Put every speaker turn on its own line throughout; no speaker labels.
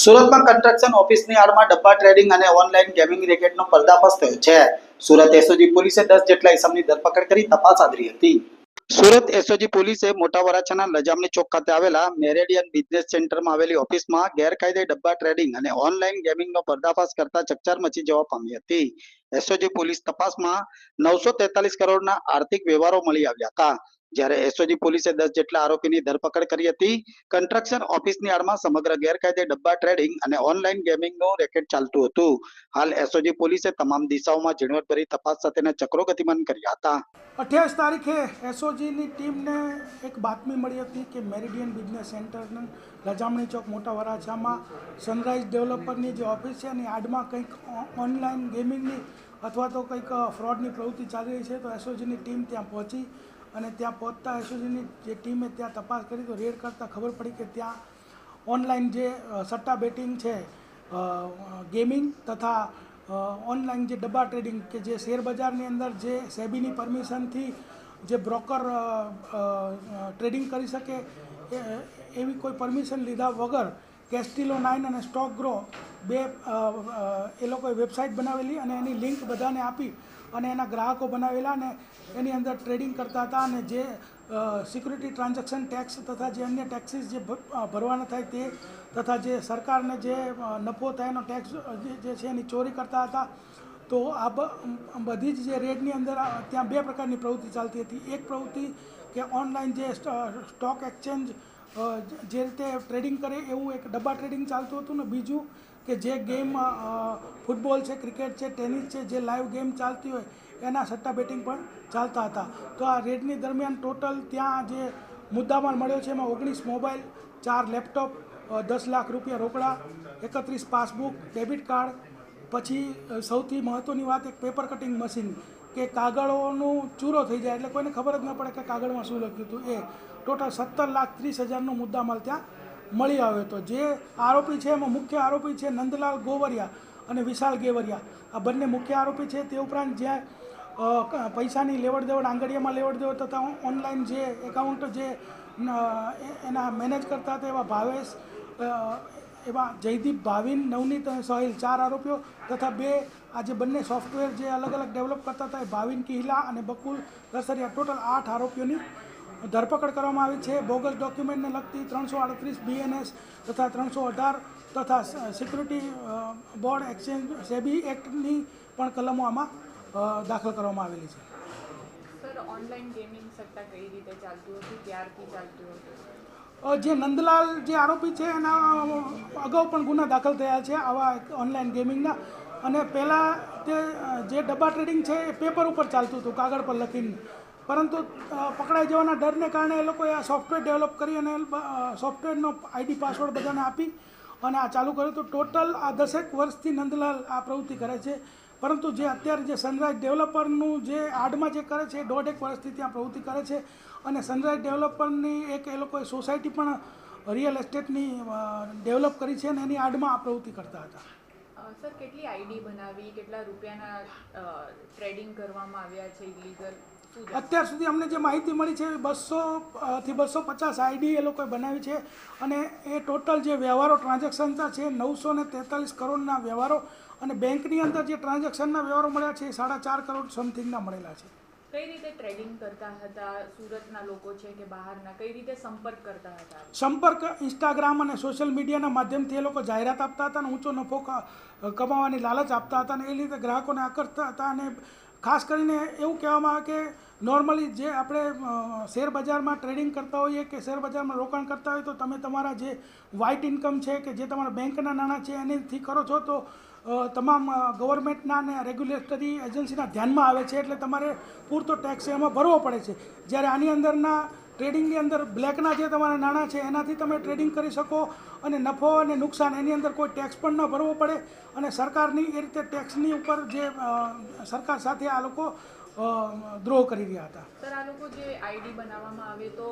સુરતમાં કન્સ્ટ્રક્શન ઓફિસની આડમાં ડબ્બા ટ્રેડિંગ અને ઓનલાઈન ગેમિંગ રેકેટનો પર્દાફાશ થયો છે. સુરત એસઓજી પોલીસે દસ જેટલા ઇસમની ધરપકડ કરી તપાસ આદરી હતી. સુરત એસઓજી પોલીસે મોટા વરાછાના લજામણી ચોક ખાતે આવેલા મેરેડિયન બિઝનેસ સેન્ટરમાં આવેલી ઓફિસમાં ગેરકાયદે ડબ્બા ટ્રેડિંગ અને ઓનલાઈન ગેમિંગનો પર્દાફાશ કરતા ચકચાર મચી જવા પામી હતી. એસઓજી પોલીસ તપાસમાં નવસો તેતાલીસ કરોડના આર્થિક વ્યવહારો મળી આવ્યા હતા. જ્યારે એસઓજી પોલીસે દસ જેટલા આરોપીની ધરપકડ કરી હતી કન્સ્ટ્રક્શન ઓફિસની આડમાં સમગ્ર ગેરકાયદે ડબ્બા ટ્રેડિંગ અને ઓનલાઈન ગેમિંગનું રેકેટ ચાલતું હતું. હાલ એસઓજી પોલીસે તમામ દિશાઓમાં ઝીણવટભરી તપાસ સાથેના ચક્રો ગતિમાન કર્યા હતા.
અઠ્યાવીસ તારીખે એસઓજીની ટીમને એક બાતમી મળી હતી કે મેરિડિયન બિઝનેસ સેન્ટરના લજામણી ચોક મોટા વરાછામાં સનરાઈઝ ડેવલપરની જે ઓફિસ છે એની આડમાં કંઈક ઓનલાઈન ગેમિંગની અથવા તો કંઈક ફ્રોડની પ્રવૃત્તિ ચાલી રહી છે, તો એસઓજીની ટીમ ત્યાં પહોંચી અને ત્યાં પહોંચતા એસઓજીની જે ટીમે ત્યાં તપાસ કરી, તો રેડ કરતાં ખબર પડી કે ત્યાં ઓનલાઈન જે સટ્ટા બેટિંગ છે ગેમિંગ તથા ઓનલાઈન જે ડબ્બા ટ્રેડિંગ કે જે શેર બજારની અંદર જે સેબીની પરમિશનથી જે બ્રોકર ટ્રેડિંગ કરી શકે એવી કોઈ પરમિશન લીધા વગર કેસ્ટિલો નાઇન અને સ્ટોક ગ્રો બે એ લોકોએ વેબસાઇટ બનાવેલી અને એની લિંક બધાને આપી અને એના ગ્રાહકો બનાવેલા અને એની અંદર ટ્રેડિંગ કરતા હતા અને જે સિક્યુરિટી ટ્રાન્ઝેક્શન ટેક્સ તથા જે અન્ય ટેક્સીસ જે ભરવાના થાય તે તથા જે સરકારને જે નફો થાય એનો ટેક્સ જે છે એની ચોરી કરતા હતા. તો આ બધી જ જે રેડની અંદર ત્યાં બે પ્રકારની પ્રવૃત્તિ ચાલતી હતી. એક પ્રવૃત્તિ કે ઓનલાઈન જે સ્ટોક એક્સચેન્જ જે રીતે ટ્રેડિંગ કરે એવું એક ડબ્બા ટ્રેડિંગ ચાલતું હતું ને બીજું કે જે ગેમ ફૂટબોલ છે, ક્રિકેટ છે, ટેનિસ છે, જે લાઈવ ગેમ ચાલતી હોય, એના સટ્ટા બેટિંગ પણ ચાલતા હતા. તો આ રેડની દરમિયાન ટોટલ ત્યાં જે મુદ્દામાલ મળ્યો છે, એમાં ઓગણીસ મોબાઈલ, ચાર લેપટોપ દસ લાખ રૂપિયા રોકડા, એકત્રીસ પાસબુક, ડેબિટ કાર્ડ, પછી સૌથી મહત્ત્વની વાત એક પેપર કટિંગ મશીન, કે કાગળોનું ચૂરો થઈ જાય, એટલે કોઈને ખબર જ ન પડે કે કાગળમાં શું લખ્યું હતું. એ, ટોટલ સત્તર લાખ ત્રીસ હજારનો મુદ્દામાલ ત્યાં મળી આવ્યો હતો. જે આરોપી છે, એમાં મુખ્ય આરોપી છે નંદલાલ ગોવરિયા અને વિશાલ ગેવરિયા. આ બંને મુખ્ય આરોપી છે. તે ઉપરાંત જ્યાં પૈસાની લેવડ દેવડ આંગળીયામાં લેવડ દેવડ તથા ઓનલાઈન જે એકાઉન્ટ જે એના મેનેજ કરતા હતા એવા ભાવેશ એવા જયદીપ ભાવિન, નવનીત અને સોહિલ ચાર આરોપીઓ તથા બે, આ જે બંને સોફ્ટવેર જે અલગ અલગ ડેવલપ કરતા હતા એ ભાવિન કિહલા અને બકુલ દસરિયા ટોટલ આઠ આરોપીઓની ધરપકડ કરવામાં આવી છે. બોગસ ડોક્યુમેન્ટને લગતી ત્રણસો આડત્રીસ બીએનએસ તથા ત્રણસો અઢાર તથા સિક્યુરિટી બોર્ડ એક્સચેન્જ સેબી એક્ટની પણ કલમો આમાં દાખલ કરવામાં આવેલી છે.
ઓનલાઈન ગેમિંગ સટ્ટા કઈ રીતે ચાલતું હતું? ક્યારથી ચાલતું હતું?
જે નંદલાલ જે આરોપી છે એના અગાઉ પણ ગુના દાખલ થયા છે આવા ઓનલાઈન ગેમિંગના. અને પહેલાં તે જે ડબ્બા ટ્રેડિંગ છે એ પેપર ઉપર ચાલતું હતું કાગળ પર લખીને. પરંતુ પકડાઈ જવાના ડરને કારણે એ લોકોએ આ સોફ્ટવેર ડેવલપ કરી અને સોફ્ટવેરનો આઈડી પાસવર્ડ બધાને આપી અને આ ચાલુ કર્યું. તો ટોટલ આ દસેક વર્ષથી નંદલાલ આ પ્રવૃત્તિ કરે છે. પરંતુ જે અત્યારે જે સનરાઈઝ ડેવલપરનું જે આડમાં જે કરે છે, એ દોઢેક વર્ષથી ત્યાં પ્રવૃત્તિ કરે છે. અને સનરાઈઝ ડેવલપરની એક એ લોકોએ સોસાયટી પણ રિયલ એસ્ટેટની ડેવલપ કરી છે અને એની આડમાં આ પ્રવૃત્તિ કરતા હતા.
સર, કેટલી આઈડી બનાવી? કેટલા રૂપિયાના ટ્રેડિંગ કરવામાં આવ્યા છે ઇલીગલ
અત્યાર સુધી અમને જે માહિતી મળી છે બસો થી બસો પચાસ આઈડી એ લોકોએ બનાવી છે અને એ ટોટલ જે વ્યવહારો ટ્રાન્ઝેક્શન છે નવસો ને તેતાલીસ કરોડના વ્યવહારો અને બેંકની અંદર જે ટ્રાન્ઝેક્શનના વ્યવહારો મળ્યા છે એ સાડા ચાર કરોડ સમથિંગના મળેલા છે.
કઈ રીતે ટ્રેડિંગ કરતા હતા સુરતના લોકો છે કે બહારના કઈ રીતે સંપર્ક કરતા હતા?
સંપર્ક ઇન્સ્ટાગ્રામ અને સોશિયલ મીડિયાના માધ્યમથી એ લોકો જાહેરાત આપતા હતા અને ઊંચો નફો કમાવાની લાલચ આપતા હતા અને એ રીતે ગ્રાહકોને આકર્ષતા હતા અને ખાસ કરીને એવું કહેવામાં આવે કે નોર્મલી જે આપણે શેર બજારમાં ટ્રેડિંગ કરતા હોઈએ કે શેર બજારમાં રોકાણ કરતા હોય તો તમે તમારા જે વ્હાઇટ ઇન્કમ છે કે જે તમારા બેંકના નાણાં છે એનેથી કરો છો તો તમામ ગવર્મેન્ટના અને રેગ્યુલેટરી એજન્સીના ધ્યાનમાં આવે છે એટલે તમારે પૂરતો ટેક્સ એમાં ભરવો પડે છે. જ્યારે આની અંદરના ટ્રેડિંગની અંદર બ્લેકના જે તમારા નાણાં છે એનાથી તમે ટ્રેડિંગ કરી શકો અને નફો અને નુકસાન એની અંદર કોઈ ટેક્સ પણ ન ભરવો પડે. અને સરકારની એ રીતે ટેક્સની ઉપર જે સરકાર સાથે આ લોકો દ્રોહ કરી રહ્યા હતા.
સર આ લોકો જે આઈડી બનાવવામાં આવે તો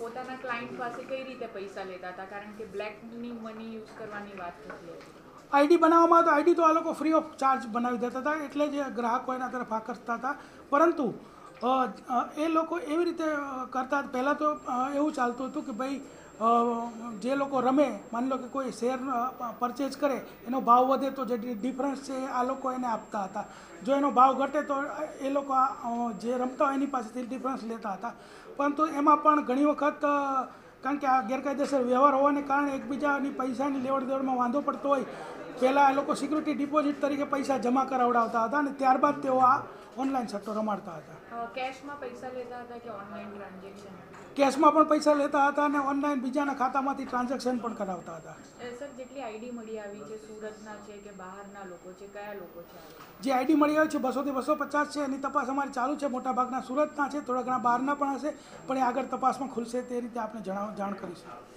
પોતાના ક્લાયન્ટ પાસે કઈ રીતે પૈસા લેતા હતા? કારણ કે બ્લેકની મની યુઝ કરવાની વાત થતી હતી.
આઈડી બનાવવામાં તો આઈડી તો આ લોકો ફ્રી ઓફ ચાર્જ બનાવી દેતા હતા એટલે જે ગ્રાહકો એના તરફ આકર્ષતા હતા. પરંતુ એ લોકો એવી રીતે કરતા. પહેલાં તો એવું ચાલતું હતું કે ભાઈ જે લોકો રમે, માની લો કે કોઈ શેર પરચેજ કરે, એનો ભાવ વધે તો જે ડિફરન્સ છે આ લોકો એને આપતા હતા. જો એનો ભાવ ઘટે તો એ લોકો જે રમતા હોય એની પાસેથી ડિફરન્સ લેતા હતા. પરંતુ એમાં પણ ઘણી વખત કારણ કે આ ગેરકાયદેસર વ્યવહાર હોવાને કારણે એકબીજાની પૈસાની લેવડ દેવડમાં વાંધો પડતો હોય. પહેલાં એ લોકો સિક્યુરિટી ડિપોઝિટ તરીકે પૈસા જમા કરાવડાવતા હતા અને ત્યારબાદ તેઓ આ ઓનલાઈન સટ્ટો રમાડતા હતા.
કેશમાં પૈસા લેતા હતા કે ઓનલાઈન ટ્રાન્ઝેક્શન?
કેશમાં પણ પૈસા લેતા હતા અને ઓનલાઈન બીજાના ખાતામાંથી ટ્રાન્ઝેક્શન પણ કરાવતા હતા.
સર જેટલી આઈડી મળી આવી છે સુરતના છે કે બહારના લોકો છે કયા લોકો છે
જે આઈડી મળી આવી છે બસોથી બસો પચાસ છે એની તપાસ અમારી ચાલુ છે મોટાભાગના સુરતના છે થોડા ઘણા બહારના પણ હશે પણ એ આગળ તપાસમાં ખુલશે તે રીતે આપણે જણાવ જાણ કરીશું.